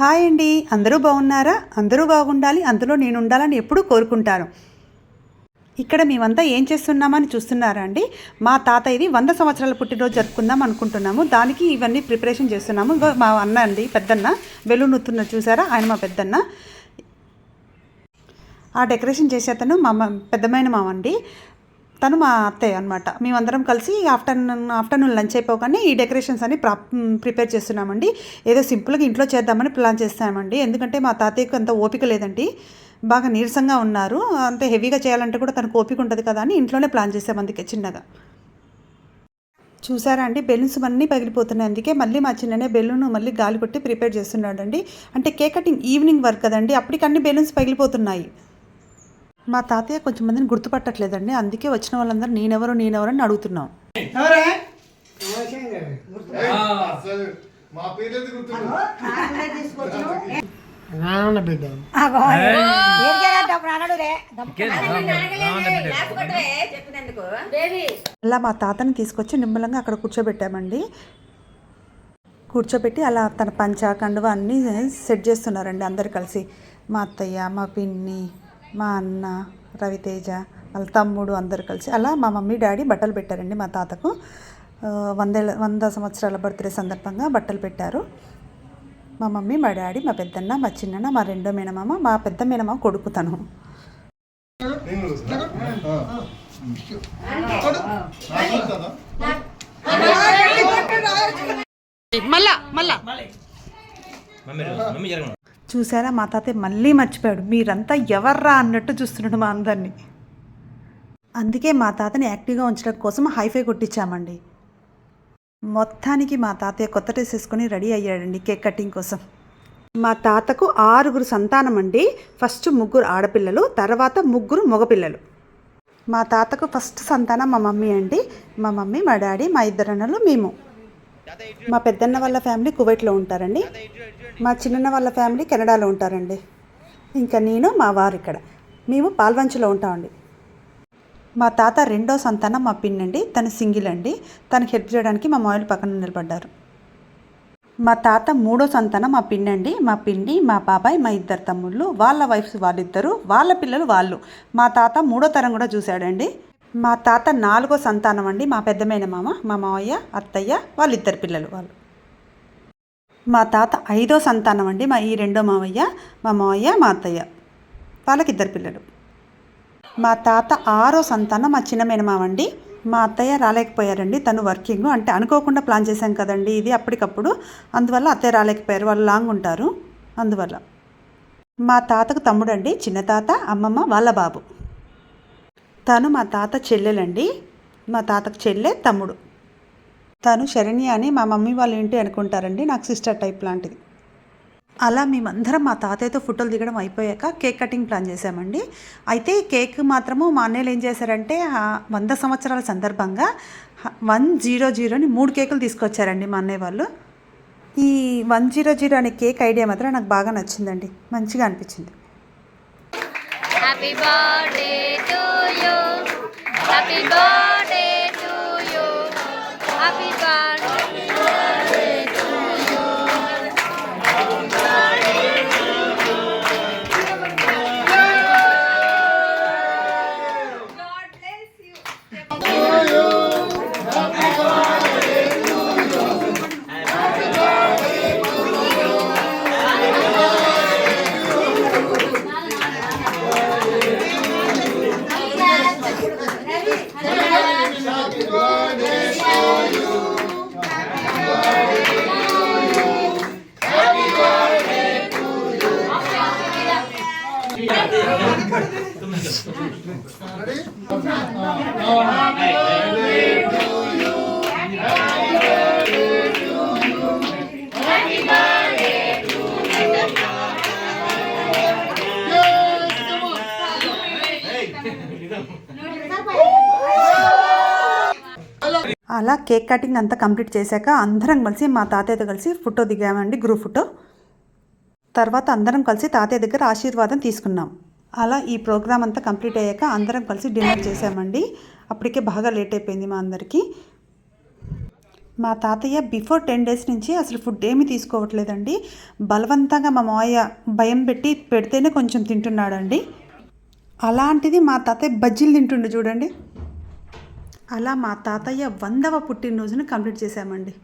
Hi అండి. అందరూ బాగున్నారా? అందరూ బాగుండాలి. అందులో నేను ఉండాలని ఎప్పుడూ కోరుకుంటాను. ఇక్కడ మేమంతా ఏం చేస్తున్నామని చూస్తున్నారా అండి? మా తాతయ్యది వంద సంవత్సరాల పుట్టినరోజు జరుపుకుందాం అనుకుంటున్నాము. దానికి ఇవన్నీ ప్రిపరేషన్ చేస్తున్నాము. మా అన్న అండి పెద్దన్న బెలూన్ చూసారా? ఆయన మా పెద్దన్న. ఆ డెకరేషన్ చేసే అతను మా పెద్దమైన మామండి. తను మా అత్తయ్య అనమాట మేమందరం కలిసి ఆఫ్టర్నూన్ ఆఫ్టర్నూన్ లంచ్ అయిపోగానే ఈ డెకరేషన్స్ అన్ని ప్రా ప్రిపేర్ చేస్తున్నామండి. ఏదో సింపుల్గా ఇంట్లో చేద్దామని ప్లాన్ చేస్తామండి. ఎందుకంటే మా తాతయ్యకు అంత ఓపిక లేదండి. బాగా నీరసంగా ఉన్నారు. అంత హెవీగా చేయాలంటే కూడా తనకు ఓపిక ఉంటుంది కదా అని ఇంట్లోనే ప్లాన్ చేసాం అందుకే చిన్నగా. చూసారా అండి? బెలూన్స్ అన్నీ పగిలిపోతున్నాయి. అందుకే మళ్ళీ మా చిన్ననే బెలూన్ మళ్ళీ గాలి కొట్టి ప్రిపేర్ చేస్తున్నాడు అండి అంటే కేక్ కటింగ్ ఈవినింగ్ వర్క్ కదండి. అప్పటికన్నీ బెలూన్స్ పగిలిపోతున్నాయి. మా తాతయ్య కొంచెం మందిని గుర్తుపట్టట్లేదండి. అందుకే వచ్చిన వాళ్ళందరూ నేనెవరు నేనెవరు అని అడుగుతున్నాం. బిడ్డ. అలా మా తాతని తీసుకొచ్చి నిమ్మలంగా అక్కడ కూర్చోబెట్టామండి. కూర్చోబెట్టి అలా తన పంచ కండువ అన్నీ సెట్ చేస్తున్నారండి అందరు కలిసి. మా అత్తయ్య మా పిన్ని మా అన్న రవితేజ వాళ్ళ తమ్ముడు అందరు కలిసి అలా మా మమ్మీ డాడీ బట్టలు పెట్టారండి మా తాతకు. వందేళ్ళ వంద సంవత్సరాల బర్త్డే సందర్భంగా బట్టలు పెట్టారు. మా మమ్మీ మా డాడీ మా పెద్దన్న మా చిన్నన్న మా రెండో మేనమామ మా పెద్ద మేనమామ కొడుకు తను? మళ్ళా మళ్ళా. మమ్మీ మమ్మీ జరగను. చూసారా? మా తాతయ్య మళ్ళీ మర్చిపోయాడు. మీరంతా ఎవర్రా అన్నట్టు చూస్తున్నాడు మా అందరినీ. అందుకే మా తాతని యాక్టివ్గా ఉంచడం కోసం హైఫై కొట్టించామండి. మొత్తానికి మా తాతయ్య కొత్త డ్రెస్ వేసుకొని రెడీ అయ్యాడండి కేక్ కటింగ్ కోసం. మా తాతకు ఆరుగురు సంతానం అండి ఫస్ట్ ముగ్గురు ఆడపిల్లలు తర్వాత ముగ్గురు మగపిల్లలు. మా తాతకు ఫస్ట్ సంతానం మా మమ్మీ అండి. మా మమ్మీ మా డాడీ మా ఇద్దరు అన్నలు మేము. మా పెద్దన్న వాళ్ళ ఫ్యామిలీ కువైట్లో ఉంటారండి. మా చిన్నన్న వాళ్ళ ఫ్యామిలీ కెనడాలో ఉంటారండి. ఇంకా నేను మా వారు ఇక్కడ. మేము పాల్వంచులో ఉంటామండి. మా తాత రెండో సంతానం మా పిన్నండి. తను సింగిల్ అండి. తనకు హెల్ప్ చేయడానికి మా మామూలు పక్కన నిలబడ్డారు. మా తాత మూడో సంతానం మా పిన్నండి. మా పిన్ని మా బాబాయ్ మా ఇద్దరు తమ్ముళ్ళు వాళ్ళ వైఫ్స్ వాళ్ళిద్దరు వాళ్ళ పిల్లలు వాళ్ళు. మా తాత మూడో తరం కూడా చూశాడండి. మా తాత నాలుగో సంతానం అండి. మా పెద్దమైన మామ మా మావయ్య అత్తయ్య వాళ్ళిద్దరు పిల్లలు వాళ్ళు. మా తాత ఐదో సంతానం అండి. మా ఈ రెండో మావయ్య మా మావయ్య మా అత్తయ్య వాళ్ళకి ఇద్దరు పిల్లలు. మా తాత ఆరో సంతానం మా చిన్న మేనమామ అండి. మా అత్తయ్య రాలేకపోయారండి. తను వర్కింగ్ అంటే అనుకోకుండా ప్లాన్ చేశాం కదండి ఇది అప్పటికప్పుడు. అందువల్ల అత్తయ్య రాలేకపోయారు. వాళ్ళు లాంగ్ ఉంటారు. అందువల్ల మా తాతకు తమ్ముడు అండి చిన్న తాత అమ్మమ్మ వాళ్ళ బాబు. తను మా తాత చెల్లెలండి. మా తాతకు చెల్లె తమ్ముడు. తను శరణ్య అని మా మమ్మీ వాళ్ళ ఇంటి అనుకుంటారండి నాకు సిస్టర్ టైప్ లాంటిది. అలా మేమందరం మా తాతయ్యతో ఫోటోలు దిగడం అయిపోయాక కేక్ కటింగ్ ప్లాన్ చేసామండి అయితే కేక్ మాత్రము మా అన్నయ్యలు ఏం చేశారంటే వంద సంవత్సరాల సందర్భంగా వన్ జీరో జీరోని మూడు కేకులు తీసుకొచ్చారండి మా అన్నయ్య వాళ్ళు. ఈ వన్ జీరో జీరో అనే కేక్ ఐడియా మాత్రం నాకు బాగా నచ్చిందండి. మంచిగా అనిపించింది. హ్యాపీ బర్త్డే అలా కేక్ కటింగ్ అంతా కంప్లీట్ చేశాక అందరం కలిసి మా తాతయ్యతో కలిసి ఫోటో దిగామండి గ్రూప్ ఫోటో. తర్వాత అందరం కలిసి తాతయ్య దగ్గర ఆశీర్వాదం తీసుకున్నాం. అలా ఈ ప్రోగ్రామ్ అంతా కంప్లీట్ అయ్యాక అందరం కలిసి డిన్నర్ చేసామండి అప్పటికే బాగా లేట్ అయిపోయింది మా అందరికీ. మా తాతయ్య బిఫోర్ టెన్ డేస్ నుంచి అసలు ఫుడ్ ఏమీ తీసుకోవట్లేదండి. బలవంతంగా మా మావయ్య భయం పెట్టి పెడితేనే కొంచెం తింటున్నాడండి. అలాంటిది మా తాతయ్య బజ్జీలు తింటుండు చూడండి. అలా మా తాతయ్య వందవ పుట్టినరోజును కంప్లీట్ చేశామండి.